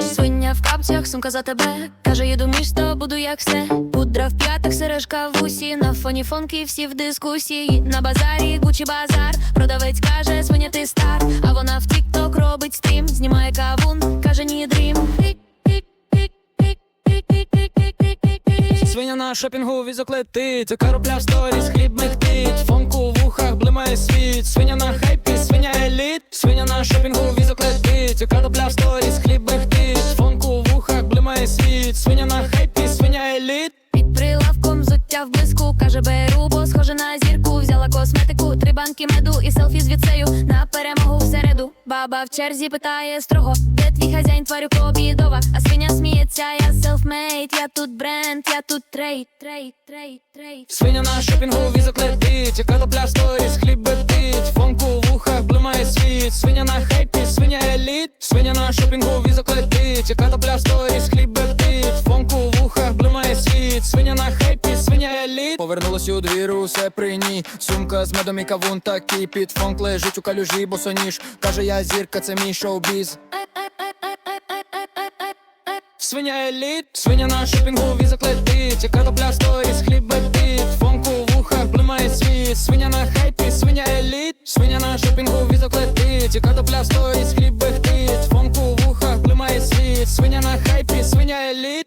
Свиня в капцях, сумка за тебе. Каже, їду місто, буду як все. Пудра в п'ятах, сережка в усі. На фоні фонки всі в дискусії. На базарі Гучі базар. Продавець каже, свиня ти стар. А вона в тік-ток робить стрім. Знімає кавун, каже, ні дрім. Свиня на шопінгу візок летить, коробля в сторіс, хліб мехтить, фонку в ухах блимає світ, свиня на шопінгу візок летить, коробля в сторіс, хліб мехтить, фонку в ухах блимає світ, свиня на хайпі, свиня еліт. Під прилавком взуття в блиску, каже, беру, бо схоже на зірку. Взяла косметику, три банки меду і селфі з віцею на перемогу всереду. Баба в черзі питає строго, де твій хазяїн тварюк обідова? А свиня сміється, я селфмейт, я тут бренд, я тут трейд, трейд, трейд, трейд. Свиня на шопінгу візок летить, коробля в сторіс, хліб еліт, на шопінгу візок летить, коробля в сторіс, хліб бетить, фонку в ухах блимає світ, свиня на хайпі, свиня еліт. Повернулась у двір, усе при ній, сумка з медом і кавун такий, під. Фонк лежить у калюжі, босоніж, каже я зірка, це мій шоу-біз. Свиня еліт, свиня на шопінгу візок летить, коробля в сторіс, хліб бетить, фонку в ухах блимає світ, свиня на хайпі, свиня еліт, свиня на шопінгу візок летить, коробля в сторіс, хліб бетить, свиня еліт